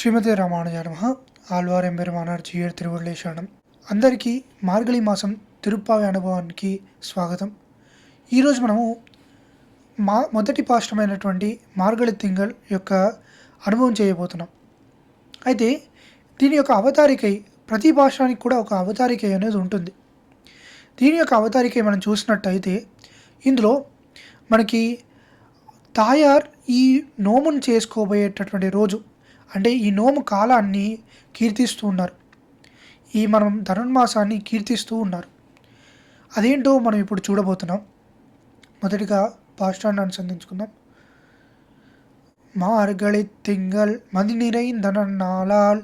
శ్రీమతి రామానుజానమ ఆళ్వార్ ఎంబెరుమానార్ జీయర్ తిరువళ్ళేశానం అందరికీ మార్గళి మాసం తిరుప్పావి అనుభవానికి స్వాగతం. ఈరోజు మనము మా మొదటి పాష్టమైనటువంటి మార్గళి తింగల్ యొక్క అనుభవం చేయబోతున్నాం. అయితే దీని యొక్క అవతారికై ప్రతి పాష్టానికి కూడా ఒక అవతారికై అనేది ఉంటుంది. దీని యొక్క అవతారికై మనం చూసినట్టయితే ఇందులో మనకి తాయార్ ఈ నోమును చేసుకోబోయేటటువంటి రోజు అంటే ఈ నోము కాలాన్ని కీర్తిస్తూ ఉన్నారు ఈ మనం ధనుర్మాసాన్ని కీర్తిస్తూ ఉన్నారు అదేంటో మనం ఇప్పుడు చూడబోతున్నాం మొదటిగా పాష్టాన్ని అనుసంధించుకుందాం மார்கழி திங்கள் மதி நிறைந்தனால்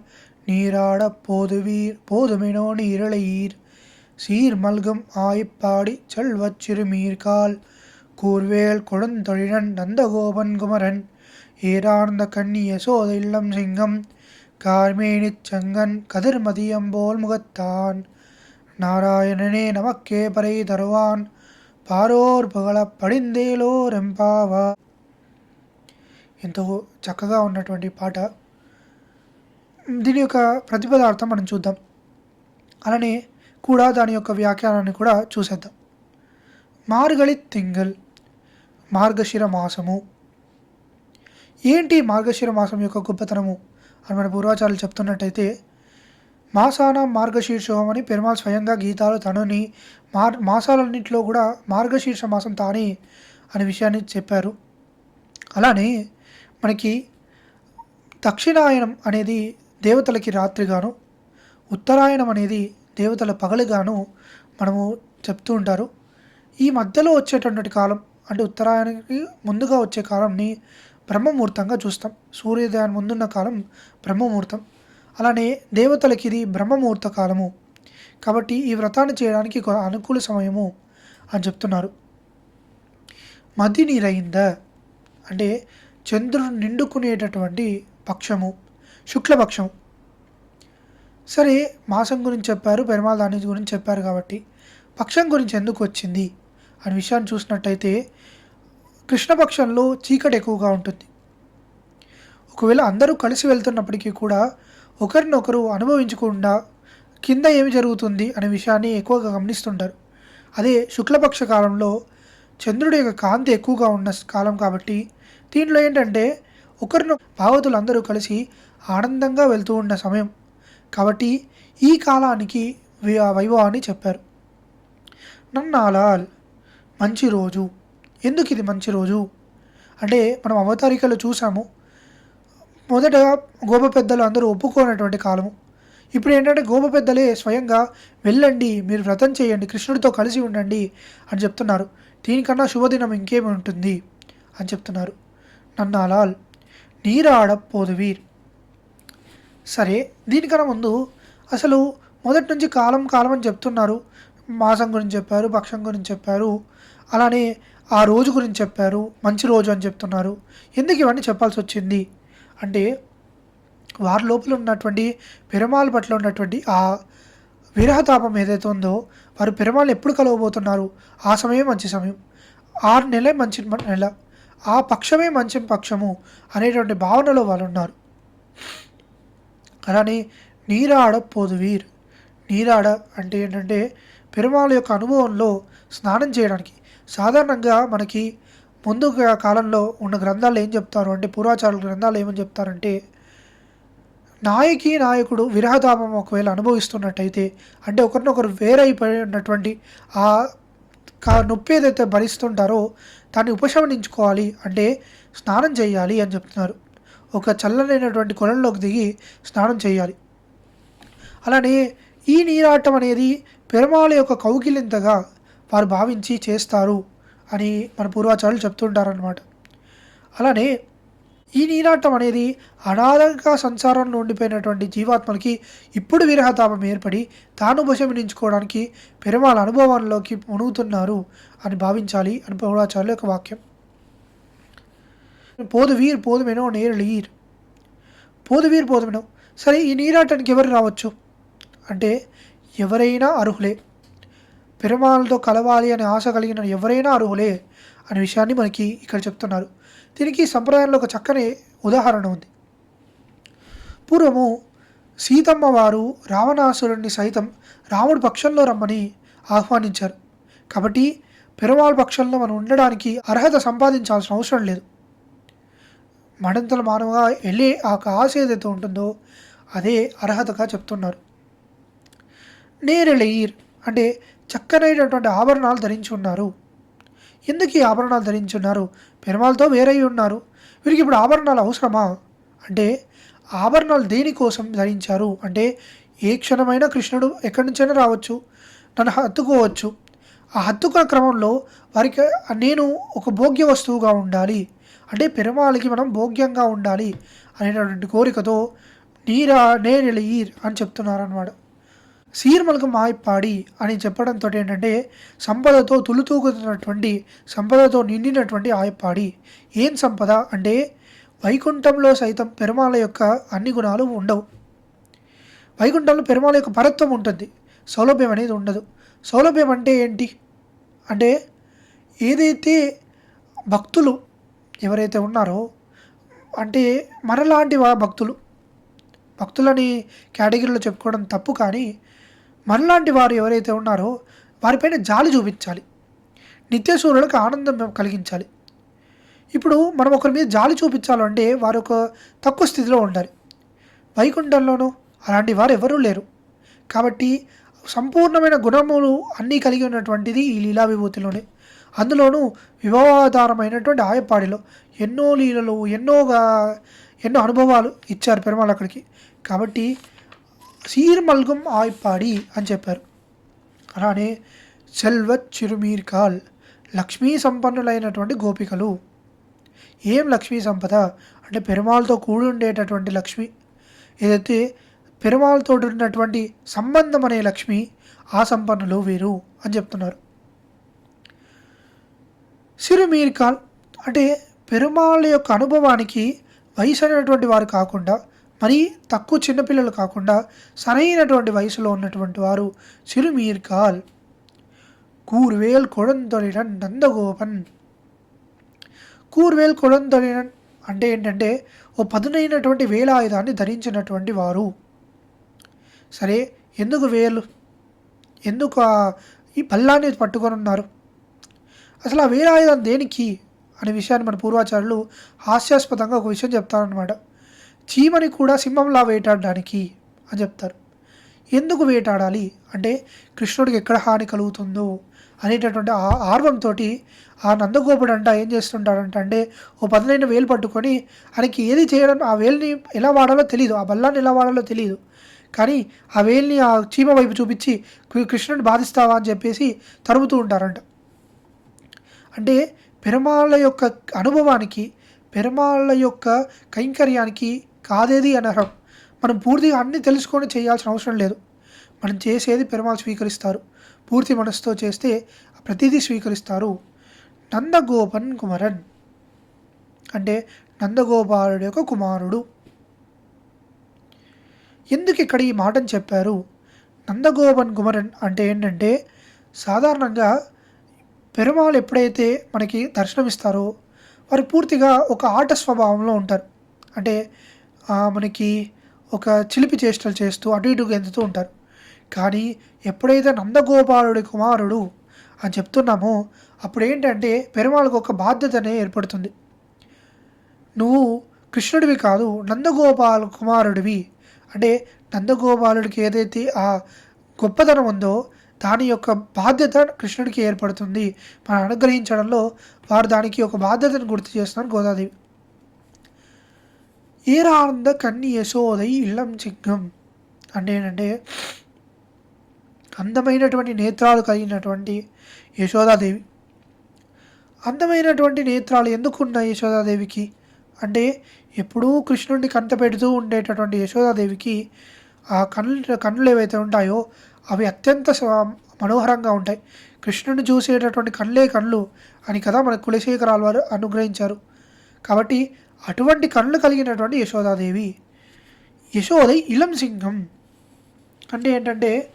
நீராட போதுவீர் போதுமினோ நீரழையீர் சீர் மல்கும் ஆய்ப்பாடி செல்வச் சிறுமீர்கால் கூர்வேல் கொடுந்தொழிலன் நந்தகோபன் குமரன் ஏரார்ந்த கண்ணி யசோத இல்லம் சிங்கம் கார்மேனிச் சங்கன் கதிர்மதியம்போல் முகத்தான் நாராயணனே நமக்கே பறை தருவான் పారోర్ పగల పడిందేలో రెంపావా ఎంతో చక్కగా ఉన్నటువంటి పాట దీని యొక్క ప్రతిపదార్థం మనం చూద్దాం అలానే కూడా దాని యొక్క వ్యాఖ్యానాన్ని కూడా చూసేద్దాం మార్గళి తింగల్ మార్గశిర మాసము ఏంటి మార్గశిర మాసం యొక్క గొప్పతనము? అని మన పూర్వాచార్యులు చెప్తున్నట్టయితే మాసాన మార్గశీర్షం అని పెరుమాల్ స్వయంగా గీతాలు తనని మార్ మాసాలన్నింటిలో కూడా మార్గశీర్ష మాసం తానే అనే విషయాన్ని చెప్పారు. అలానే మనకి దక్షిణాయనం అనేది దేవతలకి రాత్రిగాను ఉత్తరాయణం అనేది దేవతల పగలుగాను మనము చెప్తూ ఉంటారు. ఈ మధ్యలో వచ్చేటటువంటి కాలం అంటే ఉత్తరాయణానికి ముందుగా వచ్చే కాలంని బ్రహ్మముహూర్తంగా చూస్తాం. సూర్యోదయాన్ని ముందున్న కాలం బ్రహ్మముహూర్తం. అలానే దేవతలకి ఇది బ్రహ్మముహూర్త కాలము. కాబట్టి ఈ వ్రతాన్ని చేయడానికి ఒక అనుకూల సమయము అని చెప్తున్నారు. మది నీరైంద అంటే చంద్రుడు నిండుకునేటటువంటి పక్షము శుక్లపక్షం సరే మాసం గురించి చెప్పారు పెరుమాళ దాని గురించి చెప్పారు కాబట్టి పక్షం గురించి ఎందుకు వచ్చింది? అనే విషయాన్ని చూసినట్టయితే కృష్ణపక్షంలో చీకటి ఎక్కువగా ఉంటుంది. ఒకవేళ అందరూ కలిసి వెళ్తున్నప్పటికీ కూడా ఒకరినొకరు అనుభవించకుండా కింద ఏమి జరుగుతుంది అనే విషయాన్ని ఎక్కువగా గమనిస్తుంటారు. అదే శుక్లపక్ష కాలంలో చంద్రుడి యొక్క కాంతి ఎక్కువగా ఉన్న కాలం కాబట్టి దీంట్లో ఏంటంటే ఒకరిన భావతులు అందరూ కలిసి ఆనందంగా వెళ్తూ ఉన్న సమయం కాబట్టి ఈ కాలానికి వి- వైభవాన్ని చెప్పారు. నన్నాలాల్ మంచి రోజు. ఎందుకు ఇది మంచి రోజు? అంటే మనం అవతారికలు చూసాము. మొదట గోప పెద్దలు అందరూ ఒప్పుకోనటువంటి కాలము. ఇప్పుడు ఏంటంటే గోప పెద్దలే స్వయంగా వెళ్ళండి మీరు వ్రతం చేయండి కృష్ణుడితో కలిసి ఉండండి అని చెప్తున్నారు. దీనికన్నా శుభదినం ఇంకేమి ఉంటుంది? అని చెప్తున్నారు. నన్నాలాల్ నీరాడ పోదువీర్ సరే దీనికన్నా ముందు అసలు మొదటి నుంచి కాలం కాలం అని చెప్తున్నారు. మాసం గురించి చెప్పారు పక్షం గురించి చెప్పారు. అలానే ఆ రోజు గురించి చెప్పారు మంచి రోజు అని చెప్తున్నారు. ఎందుకు ఇవన్నీ చెప్పాల్సి వచ్చింది? అంటే వారి లోపల ఉన్నటువంటి పెరమాల పట్ల ఉన్నటువంటి ఆ విరహతాపం ఏదైతే ఉందో వారు పెరమాలను ఎప్పుడు కలవబోతున్నారు? ఆ సమయం మంచి సమయం. ఆరు నెలే మంచి నెల. ఆ పక్షమే మంచి పక్షము అనేటువంటి భావనలో వాళ్ళు ఉన్నారు. అలానే నీరాడ పోదువీర్. నీరాడ అంటే ఏంటంటే పెరుమాళ యొక్క అనుభవంలో స్నానం చేయడానికి. సాధారణంగా మనకి ముందు కాలంలో ఉన్న గ్రంథాలు ఏం చెప్తారు? అంటే పూర్వాచారుల గ్రంథాలు ఏమని చెప్తారంటే నాయకి నాయకుడు విరహతాపం ఒకవేళ అనుభవిస్తున్నట్టయితే అంటే ఒకరినొకరు వేరైపోయినటువంటి ఆ కా నొప్పి ఏదైతే భరిస్తుంటారో దాన్ని ఉపశమనించుకోవాలి అంటే స్నానం చేయాలి అని చెప్తున్నారు. ఒక చల్లనైనటువంటి కొలంలోకి దిగి స్నానం చేయాలి. అలానే ఈ నీరాటం అనేది పెరుమాళ యొక్క కౌగిలింతగా వారు భావించి చేస్తారు అని మన పూర్వాచారులు చెప్తుంటారనమాట అలానే ఈ నీరాటం అనేది అనాథంగా సంసారంలో ఉండిపోయినటువంటి జీవాత్మలకి ఇప్పుడు విరహతాపం ఏర్పడి తాను ఉపశమనించుకోవడానికి పెరుమాళ అనుభవంలోకి మునుగుతున్నారు అని భావించాలి అని పూర్వాచారుల యొక్క వాక్యం. పోదువీర్ పోదుమెనో పోదు పోదువీర్ పోదుమెనో సరే ఈ నీరాటానికి ఎవరు రావచ్చు? అంటే ఎవరైనా అర్హులే. పెరుమాళ్ళతో కలవాలి అనే ఆశ కలిగిన ఎవరైనా అర్హులే అనే విషయాన్ని మనకి ఇక్కడ చెప్తున్నారు. దీనికి సంప్రదాయంలో ఒక చక్కని ఉదాహరణ ఉంది. పూర్వము సీతమ్మ వారు రావణాసురుణ్ణి సైతం రాముడి పక్షంలో రమ్మని ఆహ్వానించారు. కాబట్టి పెరుమాళ్ పక్షంలో మనం ఉండడానికి అర్హత సంపాదించాల్సిన అవసరం లేదు. మడంతల మానవుగా వెళ్ళే ఆ ఆశ ఏదైతే ఉంటుందో అదే అర్హతగా చెప్తున్నారు. నేరెళీర్ అంటే చక్కనైనటువంటి ఆభరణాలు ధరించి ఉన్నారు. ఎందుకు ఈ ఆభరణాలు ధరించి ఉన్నారు? పెరుమాలతో వేరై ఉన్నారు. వీరికి ఇప్పుడు ఆభరణాలు అవసరమా? అంటే ఆభరణాలు దేనికోసం ధరించారు? అంటే ఏ క్షణమైనా కృష్ణుడు ఎక్కడి నుంచైనా రావచ్చు నన్ను హత్తుకోవచ్చు. ఆ హత్తుకున్న క్రమంలో వారికి నేను ఒక భోగ్య వస్తువుగా ఉండాలి. అంటే పెరుమాళకి మనం భోగ్యంగా ఉండాలి అనేటటువంటి కోరికతో నీరా నేరెళీర్ అని చెప్తున్నారన్నమాట. సీర్మలకు మాయపాడి అని చెప్పడంతో ఏంటంటే సంపదతో తులుతూగుతున్నటువంటి సంపదతో నిండినటువంటి ఆయపాడి. ఏం సంపద అంటే వైకుంఠంలో సైతం పెరుమాల యొక్క అన్ని గుణాలు ఉండవు. వైకుంఠంలో పెరుమాల యొక్క పరత్వం ఉంటుంది. సౌలభ్యం అనేది ఉండదు. సౌలభ్యం అంటే ఏంటి? అంటే ఏదైతే భక్తులు ఎవరైతే ఉన్నారో అంటే మనలాంటి వా భక్తులు. భక్తులని కేటగిరీలో చెప్పుకోవడం తప్పు కానీ మనలాంటి వారు ఎవరైతే ఉన్నారో వారిపైన జాలి చూపించాలి. నిత్యశూరులకు ఆనందం కలిగించాలి. ఇప్పుడు మనం ఒకరి మీద జాలి చూపించాలంటే వారు ఒక తక్కువ స్థితిలో ఉండాలి. వైకుంఠంలోనూ అలాంటి వారు ఎవరూ లేరు. కాబట్టి సంపూర్ణమైన గుణములు అన్నీ కలిగి ఉన్నటువంటిది ఈ లీలా విభూతిలోనే అందులోనూ వివాదారమైనటువంటి ఆయపాడిలో ఎన్నో లీలలు ఎన్నోగా ఎన్నో అనుభవాలు ఇచ్చారు పెరుమాళ్ అక్కడికి కాబట్టి సీర్మల్గం ఆయపాడి అని చెప్పారు అలానే సెల్వ చిరుమీర్కాల్ లక్ష్మీ సంపన్నులైనటువంటి గోపికలు ఏం లక్ష్మీ సంపద అంటే పెరుమాళ్ళతో కూడి ఉండేటటువంటి లక్ష్మి ఏదైతే పెరుమాళ్ళతో ఉన్నటువంటి సంబంధం అనే లక్ష్మి ఆ సంపన్నులు వీరు అని చెప్తున్నారు సిరుమీర్కాల్ అంటే పెరుమాళ్ళ యొక్క అనుభవానికి వయసు అనేటువంటి వారు కాకుండా మరీ తక్కువ చిన్నపిల్లలు కాకుండా సరైనటువంటి వయసులో ఉన్నటువంటి వారు సిరుమీర్కాల్ కూర్వేల్ కొడంతొలిడన్ నందగోపన్. కూర్వేల్ కొడంతొలిడన్ అంటే ఏంటంటే ఓ పదునైనటువంటి వేలాయుధాన్ని ధరించినటువంటి వారు. సరే ఎందుకు వేలు? ఎందుకు ఈ పల్లాన్ని పట్టుకొని ఉన్నారు అసలు ఆ వేలాయుధం దేనికి? అనే విషయాన్ని మన పూర్వాచారులు హాస్యాస్పదంగా ఒక విషయం చెప్తారనమాట చీమని కూడా సింహంలా వేటాడడానికి అని చెప్తారు. ఎందుకు వేటాడాలి? అంటే కృష్ణుడికి ఎక్కడ హాని కలుగుతుందో అనేటటువంటి ఆ ఆర్వంతో ఆ నందగోపుడు అంట ఏం చేస్తుంటాడంట అంటే ఓ పదునైన వేలు పట్టుకొని ఆయనకి ఏది చేయడం ఆ వేల్ని ఎలా వాడాలో తెలియదు ఆ బల్లాన్ని ఎలా వాడాలో తెలియదు కానీ ఆ వేల్ని ఆ చీమ వైపు చూపించి కృష్ణుడిని బాధిస్తావా అని చెప్పేసి తరుముతూ ఉంటారంట. అంటే పెరమాళ్ళ యొక్క అనుభవానికి పెరుమాళ్ళ యొక్క కైంకర్యానికి కాదేది అనర్హం. మనం పూర్తిగా అన్నీ తెలుసుకొని చేయాల్సిన అవసరం లేదు. మనం చేసేది పెరుమాళ్ళు స్వీకరిస్తారు. పూర్తి మనసుతో చేస్తే ప్రతిదీ స్వీకరిస్తారు. నందగోపన్ కుమరన్. అంటే నందగోపాలుడు యొక్క కుమారుడు. ఎందుకు ఇక్కడ ఈ మాటను చెప్పారు? నందగోపన్ కుమరన్ అంటే ఏంటంటే సాధారణంగా పెరుమాళ్ళు ఎప్పుడైతే మనకి దర్శనమిస్తారో వారు పూర్తిగా ఒక ఆట స్వభావంలో ఉంటారు. అంటే మనకి ఒక చిలిపి చేష్టలు చేస్తూ అటు ఇటు ఎందుతూ ఉంటారు. కానీ ఎప్పుడైతే నందగోపాలుడి కుమారుడు అని చెప్తున్నామో అప్పుడు ఏంటంటే పెరుమాళ్ళకు ఒక బాధ్యతనే ఏర్పడుతుంది. నువ్వు కృష్ణుడివి కాదు నందగోపాల కుమారుడివి. అంటే నందగోపాలుడికి ఏదైతే ఆ గొప్పతనం ఉందో దాని యొక్క బాధ్యత కృష్ణుడికి ఏర్పడుతుంది. మనం అనుగ్రహించడంలో వారు దానికి ఒక బాధ్యతను గుర్తు చేస్తున్నారు గోదాదేవి. ఈరానంద కన్ని యశోదై ఇళ్ళం చిగ్గం అంటే ఏంటంటే అందమైనటువంటి నేత్రాలు కలిగినటువంటి యశోదాదేవి అందమైనటువంటి నేత్రాలు ఎందుకున్నాయి యశోదాదేవికి అంటే ఎప్పుడూ కృష్ణుడిని కంట పెడుతూ ఉండేటటువంటి యశోదాదేవికి ఆ కళ్ళు కళ్ళు ఏవైతే ఉంటాయో అవి అత్యంత మనోహరంగా ఉంటాయి కృష్ణుని చూసేటటువంటి కళ్ళే కళ్ళు అని కదా మన కులశేఖరాల వారు అనుగ్రహించారు కాబట్టి అటువంటి కళ్ళు కలిగినటువంటి యశోదాదేవి. యశోద ఇలం సింహం. అంటే ఏంటంటే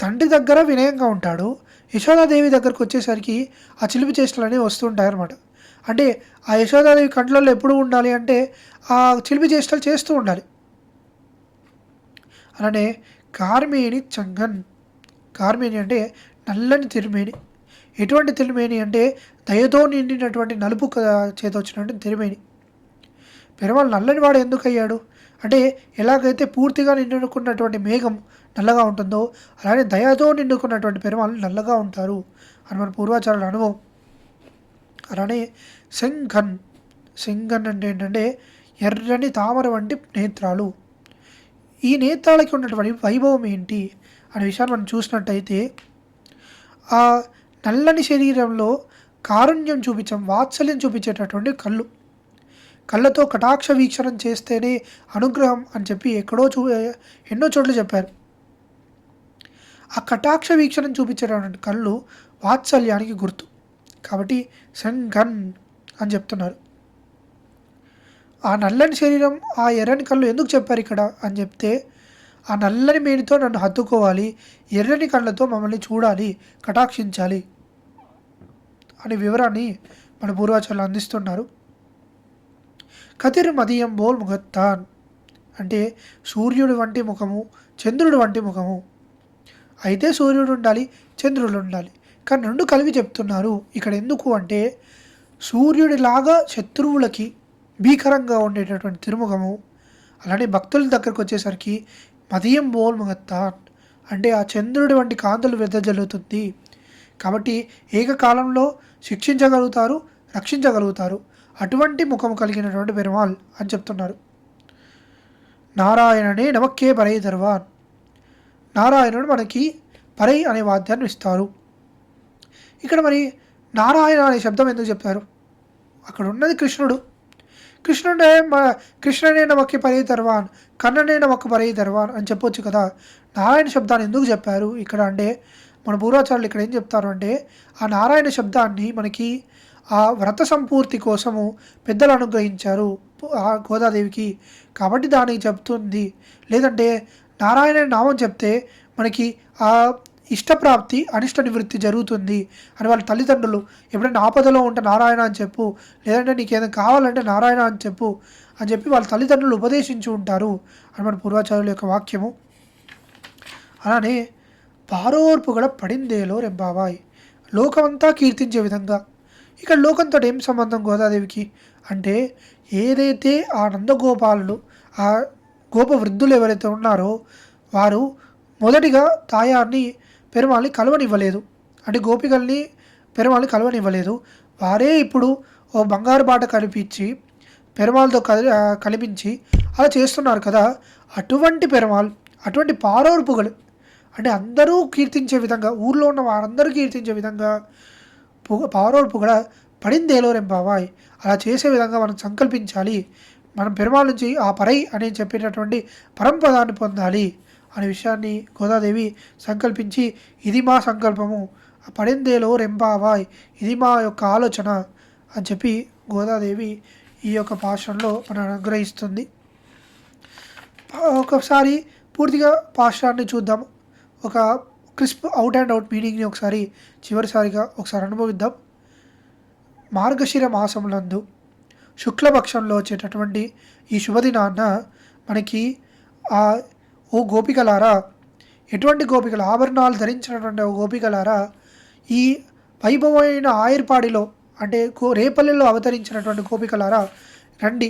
తండ్రి దగ్గర వినయంగా ఉంటాడు. యశోదాదేవి దగ్గరకు వచ్చేసరికి ఆ చిలిపి చేష్టలనేవి వస్తుంటాయి అనమాట అంటే ఆ యశోదాదేవి కంట్లలో ఎప్పుడు ఉండాలి అంటే ఆ చిలిపి చేష్టలు చేస్తూ ఉండాలి. అలానే కార్మేణి చంగన్. కార్మేణి అంటే నల్లని తిరుమేని. ఎటువంటి తిరుమేని అంటే దయతో నిండినటువంటి నలుపు చేత వచ్చినటువంటి తిరుమేని. పెరవాళ్ళు నల్లని వాడు ఎందుకు అయ్యాడు అంటే ఎలాగైతే పూర్తిగా నిండుకున్నటువంటి మేఘం నల్లగా ఉంటుందో అలానే దయతో నిండుకున్నటువంటి పెరవాళ్ళు నల్లగా ఉంటారు. అని మన పూర్వాచారుల అనుభవం. అలానే సింఘన్ సింఘన్ అంటే ఏంటంటే ఎర్రని తామర వంటి నేత్రాలు. ఈ నేత్రాలకి ఉన్నటువంటి వైభవం ఏంటి? అనే విషయాన్ని మనం చూసినట్టయితే ఆ నల్లని శరీరంలో కారుణ్యం చూపించం వాత్సల్యం చూపించేటటువంటి కళ్ళు. కళ్ళతో కటాక్ష వీక్షణం చేస్తేనే అనుగ్రహం అని చెప్పి ఎక్కడో చూ ఎన్నో చోట్ల చెప్పారు. ఆ కటాక్ష వీక్షణం చూపించేటటువంటి కళ్ళు వాత్సల్యానికి గుర్తు. కాబట్టి సంఘన్ అని చెప్తున్నారు. ఆ నల్లని శరీరం ఆ ఎర్రని కళ్ళు ఎందుకు చెప్పారు ఇక్కడ అని చెప్తే ఆ నల్లని మేనితో నన్ను హత్తుకోవాలి ఎర్రని కళ్ళతో మమ్మల్ని చూడాలి కటాక్షించాలి అనే వివరాన్ని మన పూర్వాచారులు అందిస్తున్నారు. కతిర్ మదియం బోల్ ముఖత్తాన్. అంటే సూర్యుడు వంటి ముఖము చంద్రుడు వంటి ముఖము. అయితే సూర్యుడు ఉండాలి చంద్రుడు ఉండాలి కానీ రెండు కలిపి చెప్తున్నారు. ఇక్కడ ఎందుకు అంటే సూర్యుడిలాగా శత్రువులకి భీకరంగా ఉండేటటువంటి తిరుముఖము. అలానే భక్తుల దగ్గరకు వచ్చేసరికి మదియం బోల్ ముగత్తాన్ అంటే ఆ చంద్రుడి వంటి కాంతులు వెదజల్లుతుంది. కాబట్టి ఏకకాలంలో శిక్షించగలుగుతారు రక్షించగలుగుతారు. అటువంటి ముఖము కలిగినటువంటి పెరుమాల్ అని చెప్తున్నారు. నారాయణనే నమక్కే పరై దర్వాన్ నారాయణుడు మనకి పరై అనే వాద్యాన్ని ఇస్తారు. ఇక్కడ మరి నారాయణ అనే శబ్దం ఎందుకు చెప్పారు అక్కడ ఉన్నది కృష్ణుడు. కృష్ణుడే మా కృష్ణనే నమక్కి పరై దర్వాన్ కన్ననే నమక్కు పరై దర్వాన్ అని చెప్పొచ్చు కదా. నారాయణ శబ్దాన్ని ఎందుకు చెప్పారు? ఇక్కడ అంటే మన పూర్వాచారులు ఇక్కడ ఏం చెప్తారు అంటే ఆ నారాయణ శబ్దాన్ని మనకి ఆ వ్రత సంపూర్తి కోసము పెద్దలు అనుగ్రహించారు ఆ గోదాదేవికి. కాబట్టి దానికి చెప్తుంది లేదంటే నారాయణ నామం చెప్తే మనకి ఆ ఇష్టప్రాప్తి అనిష్ట నివృత్తి జరుగుతుంది అని వాళ్ళ తల్లిదండ్రులు ఎప్పుడైనా ఆపదలో ఉంటే నారాయణ అని చెప్పు లేదంటే నీకు ఏదైనా కావాలంటే నారాయణ అని చెప్పు అని చెప్పి వాళ్ళ తల్లిదండ్రులు ఉపదేశించి ఉంటారు అని మన పూర్వాచార్యుల యొక్క వాక్యము. అలానే పారోర్పు కూడా పడిందేలో రెంబాబాయ్ లోకమంతా కీర్తించే విధంగా ఇక్కడ లోకంతో ఏం సంబంధం గోదాదేవికి? అంటే ఏదైతే ఆ నందగోపాలు ఆ గోప వృద్ధులు ఎవరైతే ఉన్నారో వారు మొదటిగా తాయాన్ని పెరుమాళ్ళని కలవనివ్వలేదు. అంటే గోపికల్ని పెరుమాళ్ళని కలవనివ్వలేదు. వారే ఇప్పుడు ఓ బంగారు బాట కనిపించి పెరుమాళ్ళతో కలి కనిపించి అలా చేస్తున్నారు కదా. అటువంటి పెరుమాల్ అటువంటి పారోర్పుగలు అంటే అందరూ కీర్తించే విధంగా ఊర్లో ఉన్న వారందరూ కీర్తించే విధంగా పొగ పారోడు పొగడ పడిందేలో రెంబావాయ్ అలా చేసే విధంగా మనం సంకల్పించాలి. మనం పెరుమాళ నుంచి ఆ పరై అని చెప్పేటటువంటి పరంపదాన్ని పొందాలి అనే విషయాన్ని గోదాదేవి సంకల్పించి ఇది మా సంకల్పము. పడిందేలో రెంబావాయ్ ఇది మా యొక్క ఆలోచన అని చెప్పి గోదాదేవి ఈ యొక్క పాశ్రంలో మనం అనుగ్రహిస్తుంది. ఒకసారి పూర్తిగా పాశ్రాన్ని చూద్దాం. ఒక క్రిస్ప్ అవుట్ అండ్ అవుట్ మీనింగ్ని ఒకసారి చివరిసారిగా ఒకసారి అనుభవిద్దాం. మార్గశిర మాసములందు శుక్లపక్షంలో వచ్చేటటువంటి ఈ శుభదినాన్న మనకి ఆ ఓ గోపికలారా ఎటువంటి గోపికలు? ఆభరణాలు ధరించినటువంటి ఓ గోపికలారా ఈ వైభవమైన ఆయర్పాడిలో అంటే గో రేపల్లెలో అవతరించినటువంటి గోపికలారా రండి.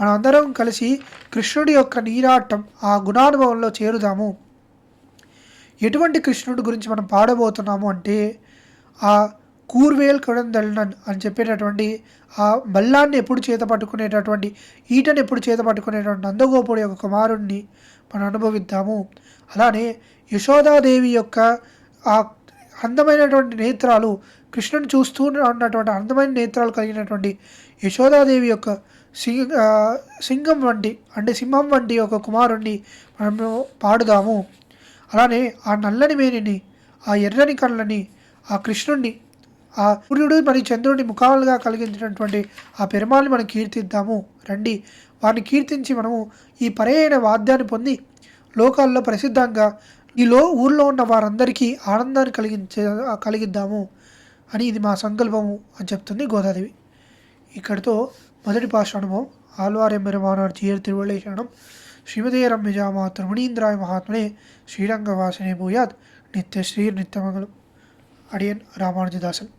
మనమందరం కలిసి కృష్ణుడి యొక్క నీరాటం ఆ గుణానుభవంలో చేరుదాము. ఎటువంటి కృష్ణుడి గురించి మనం పాడబోతున్నాము అంటే ఆ కూర్వేల్ కొడందల్నన్ అని చెప్పేటటువంటి ఆ మల్లాన్ని ఎప్పుడు చేత పట్టుకునేటటువంటి ఈటని ఎప్పుడు చేత పట్టుకునేటువంటి నందగోపుడు యొక్క కుమారుణ్ణి మనం అనుభవిద్దాము. అలానే యశోదాదేవి యొక్క ఆ అందమైనటువంటి నేత్రాలు కృష్ణుని చూస్తూ ఉన్నటువంటి అందమైన నేత్రాలు కలిగినటువంటి యశోదాదేవి యొక్క సింగ సింగం వంటి అంటే సింహం వంటి ఒక కుమారుణ్ణి మనము పాడుదాము. అలానే ఆ నల్లని మేనిని ఆ ఎర్రని కళ్ళని ఆ కృష్ణుణ్ణి ఆ సూర్యుడు మరి చంద్రుడిని ముఖాలుగా కలిగించినటువంటి ఆ పెరుమాల్ని మనం కీర్తిద్దాము. రండి. వారిని కీర్తించి మనము ఈ పరైన వాద్యాన్ని పొంది లోకాల్లో ప్రసిద్ధంగా ఈలో ఊర్లో ఉన్న వారందరికీ ఆనందాన్ని కలిగించే కలిగిద్దాము అని ఇది మా సంకల్పము అని చెప్తుంది గోదాదేవి. ఇక్కడితో మొదటి భాష అనుభవం ఆల్వారెంబెరమానార్ ಶ್ರೀಮದೇ ರಮ್ಯಜಾ ಮಾತೃ ಮಣೀಂದ್ರಾಯ ಮಹಾತ್ಮನೆ ஸ்ரீரங்க வாசனை பூயாத் நித்திய ஸ்ரீர் நித்தமங்கலம். அடியன் ராமானுஜதாசன்.